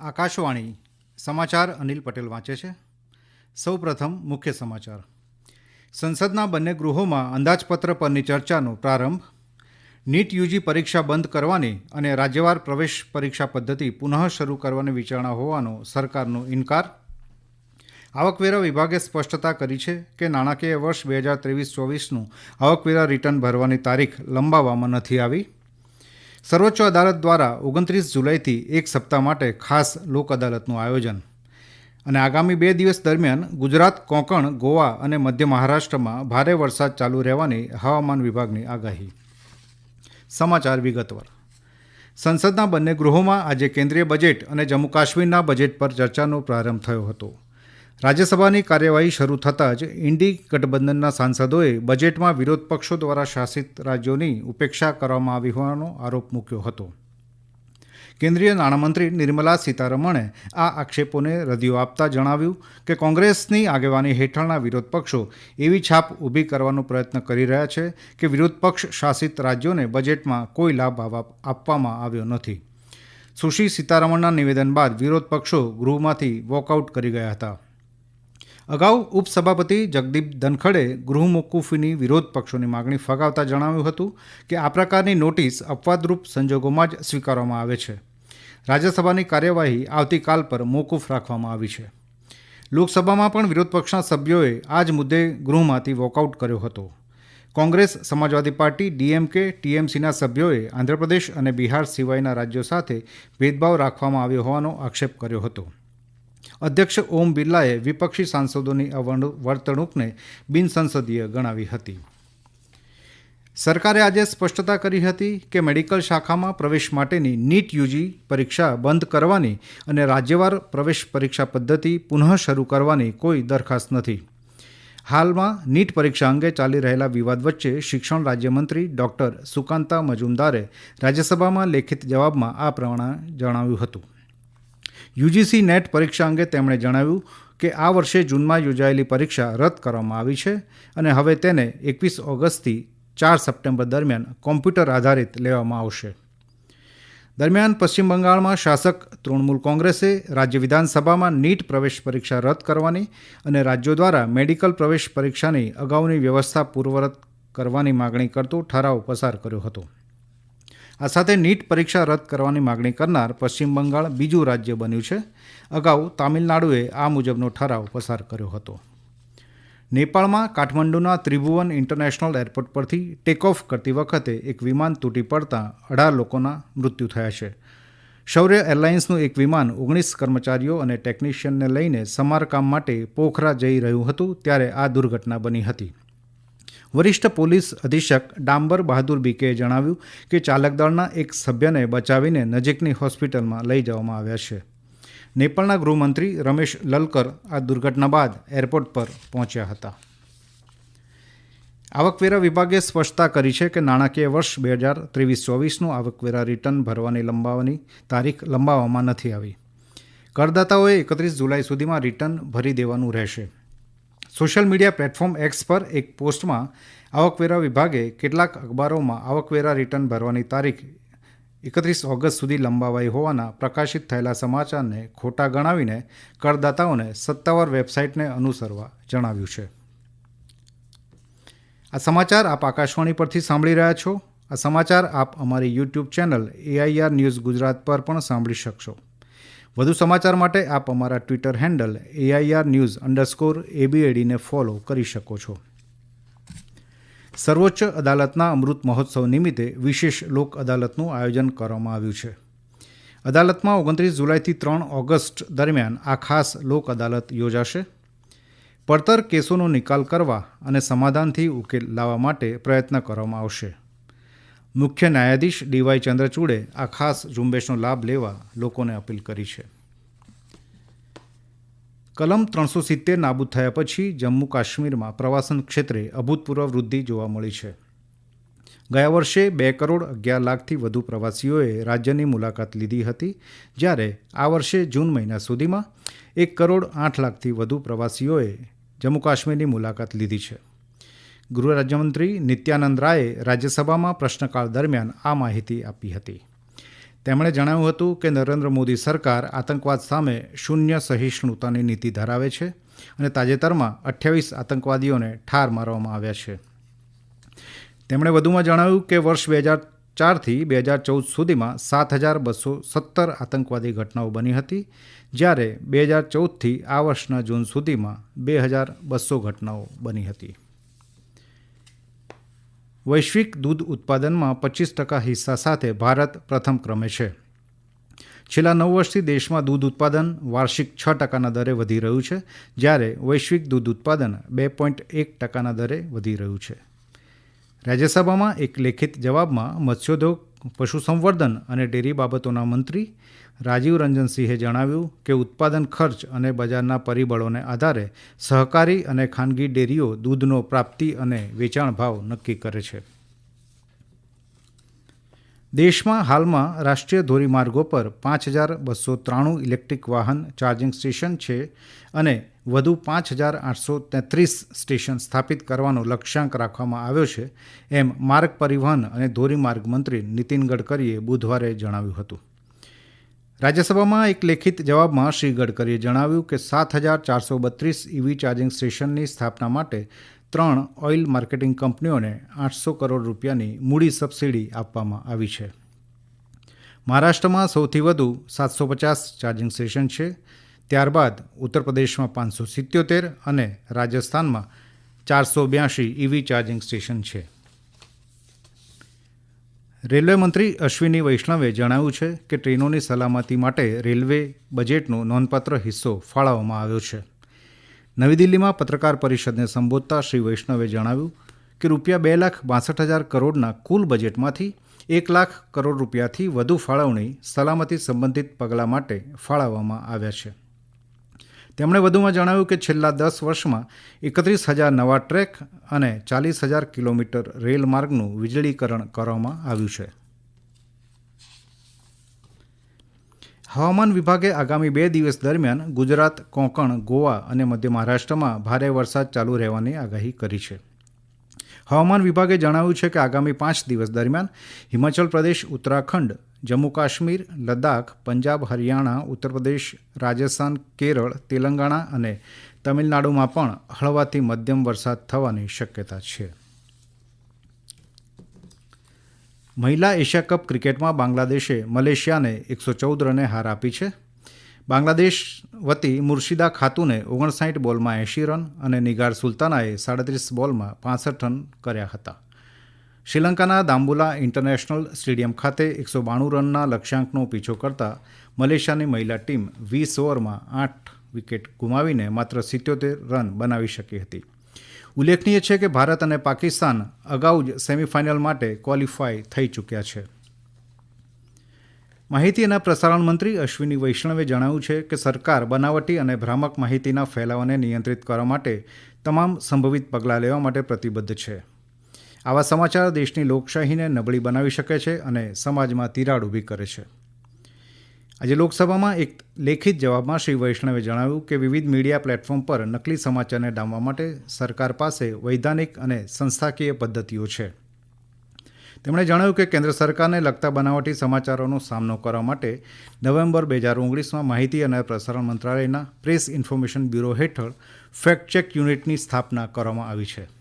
આકાશવાણી સમાચાર અનિલ પટેલ વાંચે છે. સૌપ્રથમ મુખ્ય સમાચાર. સંસદના બંને ગૃહોમાં અંદાજપત્ર પરની ચર્ચાનો પ્રારંભ. નીટ યુજી પરીક્ષા બંધ કરવાની અને રાજ્યવાર પ્રવેશ પરીક્ષા પદ્ધતિ પુનઃ શરૂ કરવાની વિચારણા હોવાનો સરકારનો ઇનકાર. આવકવેરા વિભાગે સ્પષ્ટતા કરી છે કે નાણાકીય વર્ષ બે હજાર ત્રેવીસ ચોવીસનું આવકવેરા રિટર્ન ભરવાની તારીખ લંબાવવામાં નથી આવી. સર્વોચ્ચ અદાલત દ્વારા ઓગણત્રીસ જુલાઈથી એક સપ્તાહ માટે ખાસ લોક અદાલતનું આયોજન. અને આગામી બે દિવસ દરમિયાન ગુજરાત, કોંકણ, ગોવા અને મધ્ય મહારાષ્ટ્રમાં ભારે વરસાદ ચાલુ રહેવાની હવામાન વિભાગની આગાહી. સમાચાર વિગતવાર. સંસદના બંને ગૃહોમાં આજે કેન્દ્રીય બજેટ અને જમ્મુ કાશ્મીરના બજેટ પર ચર્ચાનો પ્રારંભ થયો હતો. રાજ્યસભાની કાર્યવાહી શરૂ થતાં જ ઇન્ડી ગઠબંધનના સાંસદોએ બજેટમાં વિરોધ પક્ષો દ્વારા શાસિત રાજ્યોની ઉપેક્ષા કરવામાં આવી હોવાનો આરોપ મૂક્યો હતો. કેન્દ્રીય નાણામંત્રી નિર્મલા સીતારમણે આ આક્ષેપોને રદિયો આપતા જણાવ્યું કે કોંગ્રેસની આગેવાની હેઠળના વિરોધ પક્ષો એવી છાપ ઊભી કરવાનો પ્રયત્ન કરી રહ્યા છે કે વિરોધ પક્ષ શાસિત રાજ્યોને બજેટમાં કોઈ લાભ આપવામાં આવ્યો નથી. સુશ્રી સીતારમણના નિવેદન બાદ વિરોધ પક્ષો ગૃહમાંથી વોકઆઉટ કરી ગયા હતા. અગાઉ ઉપસભાપતિ જગદીપ ધનખડે ગૃહ મોકૂફીની વિરોધ પક્ષોની માગણી ફગાવતા જણાવ્યું હતું કે આ પ્રકારની નોટિસ અપવાદરૂપ સંજોગોમાં જ સ્વીકારવામાં આવે છે. રાજ્યસભાની કાર્યવાહી આવતીકાલ પર મોકૂફ રાખવામાં આવી છે. લોકસભામાં પણ વિરોધ પક્ષના સભ્યોએ આ જ મુદ્દે ગૃહમાંથી વોકઆઉટ કર્યો હતો. કોંગ્રેસ, સમાજવાદી પાર્ટી, ડીએમકે, ટીએમસીના સભ્યોએ આંધ્રપ્રદેશ અને બિહાર સિવાયના રાજ્યો સાથે ભેદભાવ રાખવામાં આવ્યો હોવાનો આક્ષેપ કર્યો હતો. અધ્યક્ષ ઓમ બિરલાએ વિપક્ષી સાંસદોની વર્તણૂકને બિનસંસદીય ગણાવી હતી. સરકારે આજે સ્પષ્ટતા કરી હતી કે મેડિકલ શાખામાં પ્રવેશ માટેની નીટ યુજી પરીક્ષા બંધ કરવાની અને રાજ્યવાર પ્રવેશ પરીક્ષા પદ્ધતિ પુનઃ શરૂ કરવાની કોઈ દરખાસ્ત નથી. હાલમાં નીટ પરીક્ષા અંગે ચાલી રહેલા વિવાદ વચ્ચે શિક્ષણ રાજ્યમંત્રી ડૉક્ટર સુકાંતા મજુમદારે રાજ્યસભામાં લેખિત જવાબમાં આ પ્રમાણે જણાવ્યું હતું. યુજીસી નેટ પરીક્ષા અંગે તેમણે જણાવ્યું કે આ વર્ષે જૂનમાં યોજાયેલી પરીક્ષા રદ કરવામાં આવી છે અને હવે તેને એકવીસ ઓગસ્ટથી ચાર સપ્ટેમ્બર દરમિયાન કોમ્પ્યુટર આધારિત લેવામાં આવશે. દરમિયાન પશ્ચિમ બંગાળમાં શાસક તૃણમૂલ કોંગ્રેસે રાજ્ય વિધાનસભામાં નીટ પ્રવેશ પરીક્ષા રદ કરવાની અને રાજ્યો દ્વારા મેડિકલ પ્રવેશ પરીક્ષાની અગાઉની વ્યવસ્થા પૂર્વરત કરવાની માગણી કરતો ઠરાવ પસાર કર્યો હતો. આ સાથે નીટ પરીક્ષા રદ કરવાની માગણી કરનાર પશ્ચિમ બંગાળ બીજું રાજ્ય બન્યું છે. અગાઉ તામિલનાડુએ આ મુજબનો ઠરાવ પસાર કર્યો હતો. નેપાળમાં કાઠમંડુના ત્રિભુવન ઇન્ટરનેશનલ એરપોર્ટ પરથી ટેક ઓફ કરતી વખતે એક વિમાન તૂટી પડતાં અઢાર લોકોના મૃત્યુ થયા છે. શૌર્ય એરલાઇન્સનું એક વિમાન ઓગણીસ કર્મચારીઓ અને ટેકનિશિયનને લઈને સમારકામ માટે પોખરા જઈ રહ્યું હતું, ત્યારે આ દુર્ઘટના બની હતી. વરિષ્ઠ પોલીસ અધિક્ષક ડાંબર બહાદુર બીકેએ જણાવ્યું કે ચાલક દળના એક સભ્યને બચાવીને નજીકની હોસ્પિટલમાં લઈ જવામાં આવ્યા છે. નેપાળના ગૃહમંત્રી રમેશ લલકર આ દુર્ઘટના બાદ એરપોર્ટ પર પહોંચ્યા હતા. આવકવેરા વિભાગે સ્પષ્ટતા કરી છે કે નાણાકીય વર્ષ બે હજાર ત્રેવીસ ચોવીસનું આવકવેરા રિટર્ન ભરવાની લંબાવવાની તારીખ લંબાવવામાં નથી આવી. કરદાતાઓએ એકત્રીસ જુલાઈ સુધીમાં રિટર્ન ભરી દેવાનું રહેશે. સોશિયલ મીડિયા પ્લેટફોર્મ એક્સ પર એક પોસ્ટમાં, આવકવેરા વિભાગે કેટલાક અખબારોમાં આવકવેરા રિટર્ન ભરવાની તારીખ એકત્રીસ ઓગસ્ટ સુધી લંબાવાઈ હોવાના પ્રકાશિત થયેલા સમાચારને ખોટા ગણાવીને કરદાતાઓને સત્તાવાર વેબસાઇટને અનુસરવા જણાવ્યું છે. આ સમાચાર આપ આકાશવાણી પરથી સાંભળી રહ્યા છો. આ સમાચાર આપ અમારી YouTube channel AIR news Gujarat પર પણ સાંભળી શકશો. વધુ સમાચાર માટે આપ અમારા Twitter handle AIR news underscore એબીએડીને follow કરી શકો છો. સર્વોચ્ચ અદાલતના અમૃત મહોત્સવ નિમિત્તે વિશેષ લોક અદાલતનું આયોજન કરવામાં આવ્યું છે. અદાલતમાં ઓગણત્રીસ જુલાઈથી ત્રણ ઓગસ્ટ દરમિયાન આ ખાસ લોક અદાલત યોજાશે. પડતર કેસોનો નિકાલ કરવા અને સમાધાનથી ઉકેલ લાવવા માટે પ્રયત્ન કરવામાં આવશે. મુખ્ય ન્યાયાધીશ ડીવાય ચંદ્રચૂડે આ ખાસ ઝુંબેશનો લાભ લેવા લોકોને અપીલ કરી છે. કલમ ત્રણસો સિત્તેર નાબૂદ થયા પછી જમ્મુ કાશ્મીરમાં પ્રવાસન ક્ષેત્રે અભૂતપૂર્વ વૃદ્ધિ જોવા મળી છે. ગયા વર્ષે બે કરોડ અગિયાર લાખથી વધુ પ્રવાસીઓએ રાજ્યની મુલાકાત લીધી હતી, જ્યારે આ વર્ષે જૂન મહિના સુધીમાં એક કરોડ આઠ લાખથી વધુ પ્રવાસીઓએ જમ્મુ કાશ્મીરની મુલાકાત લીધી છે. ગૃહ રાજ્યમંત્રી નિત્યાનંદ રાયે રાજ્યસભામાં પ્રશ્નકાળ દરમિયાન આ માહિતી આપી હતી. તેમણે જણાવ્યું હતું કે નરેન્દ્ર મોદી સરકાર આતંકવાદ સામે શૂન્ય સહિષ્ણુતાની નીતિ ધરાવે છે અને તાજેતરમાં અઠ્યાવીસ આતંકવાદીઓને ઠાર મારવામાં આવ્યા છે. તેમણે વધુમાં જણાવ્યું કે વર્ષ બે હજાર ચારથી બે હજાર ચૌદ સુધીમાં સાત હજાર બસો સત્તર આતંકવાદી ઘટનાઓ બની હતી, જ્યારે બે હજાર ચૌદથી આ વર્ષના જૂન સુધીમાં બે હજાર બસો ઘટનાઓ બની હતી. વૈશ્વિક દૂધ ઉત્પાદનમાં પચીસ ટકા હિસ્સા સાથે ભારત પ્રથમ ક્રમે છે. છેલ્લા નવ વર્ષથી દેશમાં દૂધ ઉત્પાદન વાર્ષિક છ ટકાના દરે વધી રહ્યું છે, જ્યારે વૈશ્વિક દૂધ ઉત્પાદન બે પોઈન્ટ એક ટકાના દરે વધી રહ્યું છે. રાજ્યસભામાં એક લેખિત જવાબમાં મત્સ્યોદ્યોગ, પશુસંવર્ધન અને ડેરી બાબતોના મંત્રી રાજીવ રંજનસિંહે જણાવ્યું કે ઉત્પાદન ખર્ચ અને બજારના પરિબળોને આધારે સહકારી અને ખાનગી ડેરીઓ દૂધનો પ્રાપ્તિ અને વેચાણ ભાવ નક્કી કરે છે. દેશમાં હાલમાં રાષ્ટ્રીય ધોરીમાર્ગો પર પાંચ હજાર બસો ત્રાણું ઇલેક્ટ્રિક વાહન ચાર્જિંગ સ્ટેશન છે અને વધુ પાંચ હજાર આઠસો તેત્રીસ સ્ટેશન સ્થાપિત કરવાનો લક્ષ્યાંક રાખવામાં આવ્યો છે, એમ માર્ગ પરિવહન અને ધોરીમાર્ગ મંત્રી નીતિન ગડકરીએ બુધવારે જણાવ્યું હતું. રાજ્યસભામાં એક લેખિત જવાબમાં શ્રી ગડકરીએ જણાવ્યું કે સાત હજાર ચારસો બત્રીસ ઇવી ચાર્જિંગ સ્ટેશનની સ્થાપના માટે ત્રણ ઓઇલ માર્કેટિંગ કંપનીઓને આઠસો કરોડ રૂપિયાની મૂડી સબસિડી આપવામાં આવી છે. મહારાષ્ટ્રમાં સૌથી વધુ સાતસો પચાસ ચાર્જિંગ સ્ટેશન છે. ત્યારબાદ ઉત્તર પ્રદેશમાં પાંચસો સિત્યોતેર અને રાજસ્થાનમાં ચારસો બ્યાસી ઇવી ચાર્જિંગ સ્ટેશન છે. રેલવે મંત્રી અશ્વિની વૈષ્ણવે જણાવ્યું છે કે ટ્રેનોની સલામતી માટે રેલવે બજેટનો નોંધપાત્ર હિસ્સો ફાળવવામાં આવ્યો છે. નવી દિલ્હીમાં પત્રકાર પરિષદને સંબોધતા શ્રી વૈષ્ણવે જણાવ્યું કે રૂપિયા બે લાખ બાસઠ હજાર કરોડના કુલ બજેટમાંથી એક લાખ કરોડ રૂપિયાથી વધુ ફાળવણી સલામતી સંબંધિત પગલાં માટે ફાળવવામાં આવ્યા છે. તેમણે વધુમાં જણાવ્યું કે છેલ્લા દસ વર્ષમાં એકત્રીસ હજાર નવા ટ્રેક અને ચાલીસ હજાર કિલોમીટર રેલ માર્ગનું વીજળીકરણ કરવામાં આવ્યું છે. હવામાન વિભાગે આગામી બે દિવસ દરમિયાન ગુજરાત, કોંકણ, ગોવા અને મધ્ય મહારાષ્ટ્રમાં ભારે વરસાદ ચાલુ રહેવાની આગાહી કરી છે. હવામાન વિભાગે જણાવ્યું છે કે આગામી પાંચ દિવસ દરમિયાન હિમાચલ પ્રદેશ, ઉત્તરાખંડ જમ્મુ કાશ્મીર લદ્દાખ, પંજાબ, હરિયાણા ઉત્તર પ્રદેશ રાજસ્થાન, કેરળ, તેલંગાણા અને તમિલનાડુમાં પણ હળવાથી મધ્યમ વરસાદ થવાની શક્યતા છે. મહિલા એશિયા કપ ક્રિકેટમાં બાંગ્લાદેશે મલેશિયાને એકસો ચૌદ રને હાર આપી છે. બાંગ્લાદેશ વતી મુર્શિદા ખાતુને ઓગણસાઠ બોલમાં એંશી રન અને નિગાર સુલતાનાએ સાડત્રીસ બોલમાં પાસઠ રન કર્યા હતા. શ્રીલંકાના દાંબુલા ઇન્ટરનેશનલ સ્ટેડિયમ ખાતે એકસો બાણું રનના લક્ષ્યાંકનો પીછો કરતા મલેશિયાની મહિલા ટીમ વીસ ઓવરમાં આઠ વિકેટ ગુમાવીને માત્ર સિત્યોતેર રન બનાવી શકી હતી. ઉલ્લેખનીય છે કે ભારત અને પાકિસ્તાન અગાઉ જ સેમિફાઇનલ માટે ક્વોલિફાય થઈ ચૂક્યા છે. માહિતી અને પ્રસારણ મંત્રી અશ્વિની વૈષ્ણવે જણાવ્યું છે કે સરકાર બનાવટી અને ભ્રામક માહિતીના ફેલાવાને નિયંત્રિત કરવા માટે તમામ સંભવિત પગલાં લેવા માટે પ્રતિબદ્ધ છે. આવા સમાચાર દેશની લોકશાહીને નબળી બનાવી શકે છે અને સમાજમાં તિરાડ ઊભી કરે છે. આજે લોકસભામાં એક લેખિત જવાબમાં શ્રી વૈષ્ણવે જણાવ્યું કે વિવિધ મીડિયા પ્લેટફોર્મ પર નકલી સમાચારને ડામવા માટે સરકાર પાસે વૈધાનિક અને સંસ્થાકીય પદ્ધતિઓ છે. તેમણે જણાવ્યું કે કેન્દ્ર સરકારને લગતા બનાવટી સમાચારોનો સામનો કરવા માટે નવેમ્બર બે હજાર ઓગણીસમાં માહિતી અને પ્રસારણ મંત્રાલયના પ્રેસ ઇન્ફોર્મેશન બ્યુરો હેઠળ ફેક્ટ ચેક યુનિટની સ્થાપના કરવામાં આવી છે.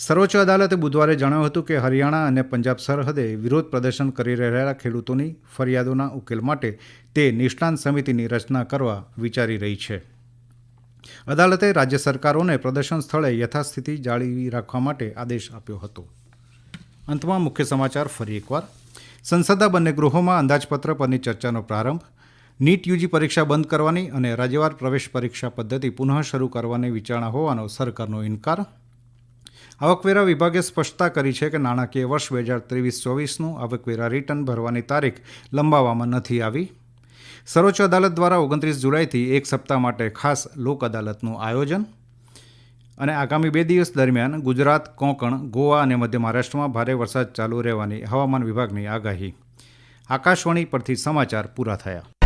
સર્વોચ્ચ અદાલતે બુધવારે જણાવ્યું હતું કે હરિયાણા અને પંજાબ સરહદે વિરોધ પ્રદર્શન કરી રહેલા ખેડૂતોની ફરિયાદોના ઉકેલ માટે તે નિષ્ણાંત સમિતિની રચના કરવા વિચારી રહી છે. અદાલતે રાજ્ય સરકારોને પ્રદર્શન સ્થળે યથાસ્થિતિ જાળવી રાખવા માટે આદેશ આપ્યો હતો. અંતમાં મુખ્ય સમાચાર ફરી એકવાર. સંસદના બંને ગૃહોમાં અંદાજપત્ર પરની ચર્ચાનો પ્રારંભ, નીટ યુજી પરીક્ષા બંધ કરવાની અને રાજ્યવાર પ્રવેશ પરીક્ષા પદ્ધતિ પુનઃ શરૂ કરવાની વિચારણા હોવાનો સરકારનો ઇનકાર આવકવેરા વિભાગે સ્પષ્ટતા કરી છે કે નાણાકીય વર્ષ બે હજાર ત્રેવીસ ચોવીસનું આવકવેરા રિટર્ન ભરવાની તારીખ લંબાવવામાં નથી આવી. સર્વોચ્ચ અદાલત દ્વારા ઓગણત્રીસ જુલાઈથી એક સપ્તાહ માટે ખાસ લોક અદાલતનું આયોજન અને આગામી બે દિવસ દરમિયાન ગુજરાત, કોંકણ, ગોવા અને મધ્ય મહારાષ્ટ્રમાં ભારે વરસાદ ચાલુ રહેવાની હવામાન વિભાગની આગાહી. આકાશવાણી પરથી સમાચાર પૂરા થયા.